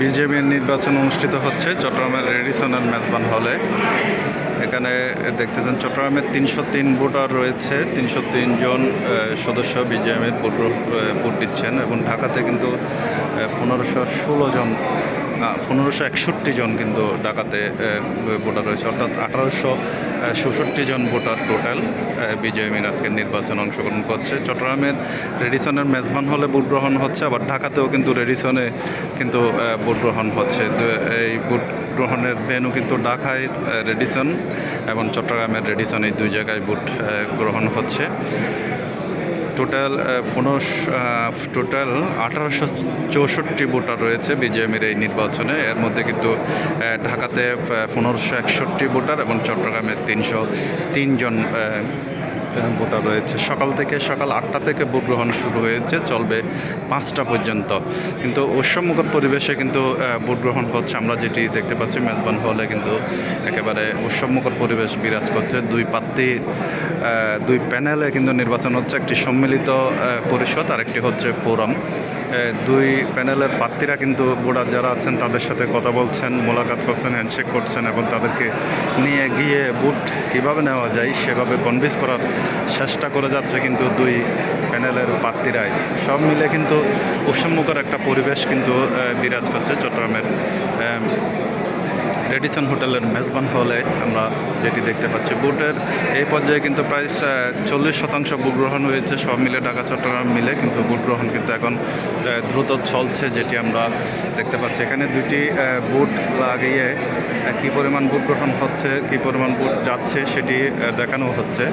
বিজেপির নির্বাচন অনুষ্ঠিত হচ্ছে চট্টগ্রামের রেডিসনাল মেজবান হলে। এখানে দেখতেছেন চট্টগ্রামের তিনশো তিন ভোটার রয়েছে, তিনশো তিন জন সদস্য বিজেএমের ভোট ভোট দিচ্ছেন এবং ঢাকাতে কিন্তু পনেরোশো ষোলো জন পনেরোশো একষট্টি জন কিন্তু ঢাকাতে ভোটার রয়েছে। অর্থাৎ আঠারোশো ষষট্টি জন ভোটার টোটাল বিজয় বিজেএমের আজকের নির্বাচনে অংশগ্রহণ করছে। চট্টগ্রামের রেডিসনের মেজবান হলে ভোট গ্রহণ হচ্ছে, আবার ঢাকাতেও কিন্তু রেডিসনে কিন্তু ভোট গ্রহণ হচ্ছে। এই ভোট গ্রহণের ভেনু কিন্তু ঢাকায় রেডিসন এবং চট্টগ্রামের রেডিসন এই দুই জায়গায় ভোট গ্রহণ হচ্ছে। টোটাল পনেরোশো টোটাল আঠারোশো চৌষট্টি ভোটার রয়েছে বিজেএমের এই নির্বাচনে। এর মধ্যে কিন্তু ঢাকাতে পনেরোশো একষট্টি ভোটার এবং চট্টগ্রামে তিনশো তিনজন ভোটার রয়েছে। সকাল থেকে সকাল আটটা থেকে ভোট গ্রহণ শুরু হয়েছে, চলবে পাঁচটা পর্যন্ত। কিন্তু উৎসবমুখর পরিবেশে কিন্তু ভোট গ্রহণ হচ্ছে। আমরা যেটি দেখতে পাচ্ছি, মেজবান হলে কিন্তু একেবারে উৎসবমুখর পরিবেশ বিরাজ করছে। দুই প্রার্থী দুই প্যানেলে কিন্তু নির্বাচন হচ্ছে। একটি সম্মিলিত পরিষদ আর একটি হচ্ছে ফোরাম। দুই প্যানেলের প্রার্থীরা কিন্তু ভোটার যারা আছেন, তাদের সাথে কথা বলছেন, মোলাকাত করছেন, হ্যান্ডশেক করছেন এবং তাদেরকে নিয়ে গিয়ে বুট কীভাবে নেওয়া যায় সেভাবে কনভিন্স করার চেষ্টা করে যাচ্ছে কিন্তু দুই প্যানেলের প্রার্থীরাই। সব মিলে কিন্তু উৎসম্মুখর একটা পরিবেশ কিন্তু বিরাজ করছে চট্টগ্রামের রেডিসন হোটেলের মেজবান হলে আমরা যেটি দেখতে পাচ্ছি, বুটের এই পর্যায়ে কিন্তু প্রায় চল্লিশ শতাংশ বুট গ্রহণ হয়েছে। সব মিলে ঢাকা, চট্টগ্রাম মিলে কিন্তু বুট গ্রহণ কিন্তু এখন দ্রুত চলছে যেটি আমরা দেখতে পাচ্ছি। এখানে দুটি বুট লাগিয়ে কী পরিমাণ বুট গ্রহণ হচ্ছে, কী পরিমাণ বুট যাচ্ছে সেটি দেখানো হচ্ছে।